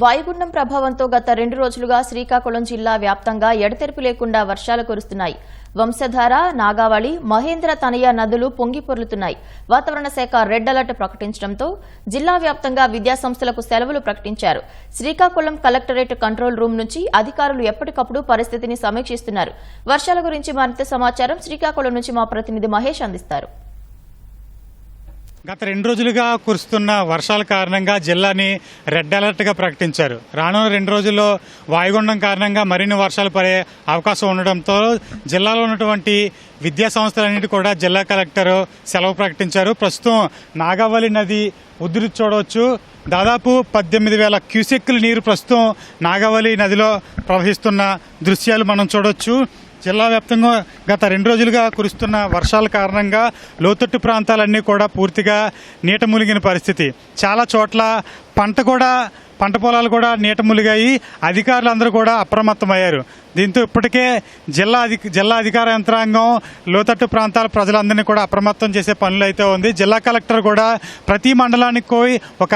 వాయుగుండం ప్రభావంతో గత రెండు రోజులుగా శ్రీకాకుళం జిల్లా వ్యాప్తంగా ఎడతెరిపి లేకుండా వర్షాలు కురుస్తున్నాయి. వంశధార నాగావళి మహేంద్ర తనయ నదులు పొంగి పొర్లుతున్నాయి. వాతావరణ శాఖ రెడ్ అలర్ట్ ప్రకటించడంతో జిల్లా వ్యాప్తంగా విద్యాసంస్థలకు సెలవులు ప్రకటించారు. శ్రీకాకుళం కలెక్టరేట్ కంట్రోల్ రూమ్ నుంచి అధికారులు ఎప్పటికప్పుడు పరిస్థితిని సమీక్షిస్తున్నారు. వర్షాల గురించి మరింత సమాచారం శ్రీకాకుళం నుంచి మా ప్రతినిధి మహేష్ అందిస్తారు. గత రెండు రోజులుగా కురుస్తున్న వర్షాల కారణంగా జిల్లాని రెడ్ అలర్ట్గా ప్రకటించారు. రానున్న రెండు రోజుల్లో వాయుగుండం కారణంగా మరిన్ని వర్షాలు పడే అవకాశం ఉండడంతో జిల్లాలో ఉన్నటువంటి విద్యా సంస్థలన్నింటి కూడా జిల్లా కలెక్టర్ సెలవు ప్రకటించారు. ప్రస్తుతం నాగావళి నది ఉధృతి చూడవచ్చు. దాదాపు పద్దెనిమిది వేల క్యూసెక్కుల నీరు ప్రస్తుతం నాగావళి నదిలో ప్రవహిస్తున్న దృశ్యాలు మనం చూడవచ్చు. జిల్లా వ్యాప్తంగా గత రెండు రోజులుగా కురుస్తున్న వర్షాల కారణంగా లోతట్టు ప్రాంతాలన్నీ కూడా పూర్తిగా నీట మునిగిన పరిస్థితి. చాలా చోట్ల పంట కూడా పంట పొలాలు కూడా నీట మునిగాయి. అధికారులందరూ కూడా అప్రమత్తమయ్యారు. దీంతో ఇప్పటికే జిల్లా అధి జిల్లా అధికార యంత్రాంగం లోతట్టు ప్రాంతాల ప్రజలందరినీ కూడా అప్రమత్తం చేసే పనులు అయితే ఉంది. జిల్లా కలెక్టర్ కూడా ప్రతి మండలానికి పోయి ఒక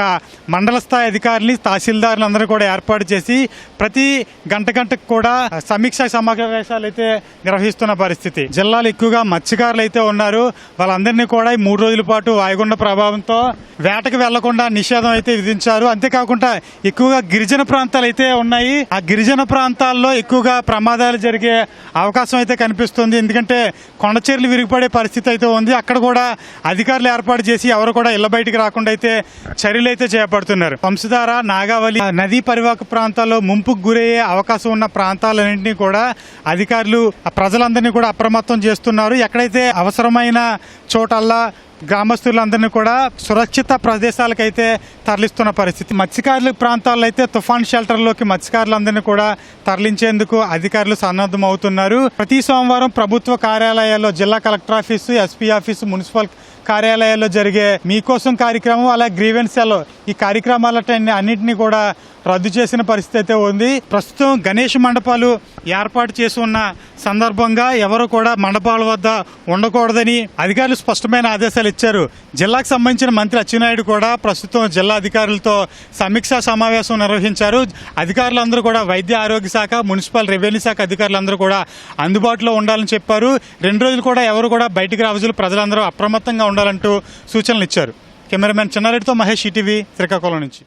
మండల స్థాయి అధికారిని తహసీల్దారులు అందరూ కూడా ఏర్పాటు చేసి ప్రతి గంట గంటకు కూడా సమీక్ష సమావేశాలు అయితే నిర్వహిస్తున్న పరిస్థితి. జిల్లాలో ఎక్కువగా మత్స్యకారులు అయితే ఉన్నారు. వాళ్ళందరినీ కూడా ఈ మూడు రోజుల పాటు వాయుగుండ ప్రభావంతో వేటకు వెళ్ళకుండా నిషేధం అయితే విధించారు. అంతేకాకుండా ఎక్కువగా గిరిజన ప్రాంతాలు అయితే ఉన్నాయి. ఆ గిరిజన ప్రాంతాల్లో ఎక్కువగా ప్రమాదాలు జరిగే అవకాశం అయితే కనిపిస్తుంది. ఎందుకంటే కొండచీరలు విరిగిపడే పరిస్థితి అయితే ఉంది. అక్కడ కూడా అధికారులు ఏర్పాటు చేసి ఎవరు కూడా ఇళ్ళ బయటికి రాకుండా అయితే చర్యలు అయితే చేపడుతున్నారు. వంశధార నాగావళి నదీ పరివాహక ప్రాంతాల్లో ముంపుకు గురయ్యే అవకాశం ఉన్న ప్రాంతాలన్నింటినీ కూడా అధికారులు ఆ ప్రజలందరినీ కూడా అప్రమత్తం చేస్తున్నారు. ఎక్కడైతే అవసరమైన చోటల్లా గ్రామస్తులందరినీ కూడా సురక్షిత ప్రదేశాలకైతే తరలిస్తున్న పరిస్థితి. మత్స్యకారుల ప్రాంతాల్లో అయితే తుఫాన్ షెల్టర్లోకి మత్స్యకారులందరినీ కూడా తరలించేందుకు అధికారులు సన్నద్ధం అవుతున్నారు ప్రతి సోమవారం ప్రభుత్వ కార్యాలయాల్లో జిల్లా collector office SP office municipal కార్యాలయాల్లో జరిగే మీకోసం కార్యక్రమం అలా గ్రీవెన్స్ సెల్ ఈ కార్యక్రమాలటన్ని అన్నింటినీ కూడా రద్దు చేసిన పరిస్థితి అయితే ఉంది. ప్రస్తుతం గణేష్ మండపాలు ఏర్పాటు చేసి ఉన్న సందర్భంగా ఎవరు కూడా మండపాల వద్ద ఉండకూడదని అధికారులు స్పష్టమైన ఆదేశాలు ఇచ్చారు. జిల్లాకు సంబంధించిన మంత్రి అచ్చెన్నాయుడు కూడా ప్రస్తుతం జిల్లా అధికారులతో సమీక్షా సమావేశం నిర్వహించారు. అధికారులందరూ కూడా వైద్య ఆరోగ్య శాఖ మున్సిపల్ రెవెన్యూ శాఖ అధికారులందరూ కూడా అందుబాటులో ఉండాలని చెప్పారు. రెండు రోజులు కూడా ఎవరు కూడా బయటికి రావచ్చు ప్రజలందరూ అప్రమత్తంగా ఉండాలంటూ సూచనలు ఇచ్చారు. కెమెరామెన్ చిన్నారెడ్డితో మహేష్ ఈటీవీ శ్రీకాకుళం నుంచి.